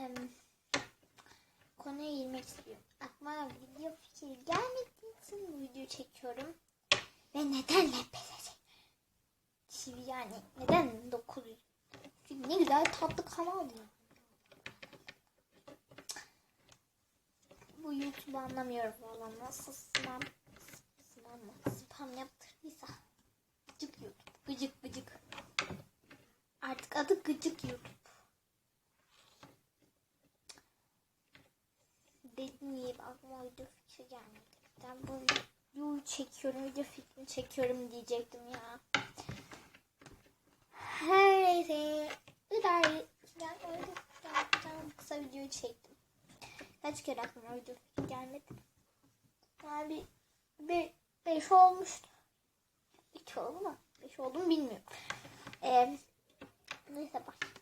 em, konuya girmek istiyorum. Aklıma video fikri gelmediği için bu videoyu çekiyorum. Ve neden LPS TV yani neden 900? Çünkü ne güzel tatlı kanal ya. Bu YouTube anlamıyorum valla nasıl spam spam mı? Spam yaptırdıysa gıcık YouTube gıcık gıcık artık adı gıcık YouTube iyi aklıma video fikri gelmedi ben bu videoyu çekiyorum video fikrini çekiyorum diyecektim ya her neyse idare yani öyle yapacağım kısa videoyu çektim Kaç kere aklıma video fikri gelmedi. Yani bir, bir beş olmuştu. İki oldu mu? Beş oldu mu bilmiyorum. Ee, neyse bak.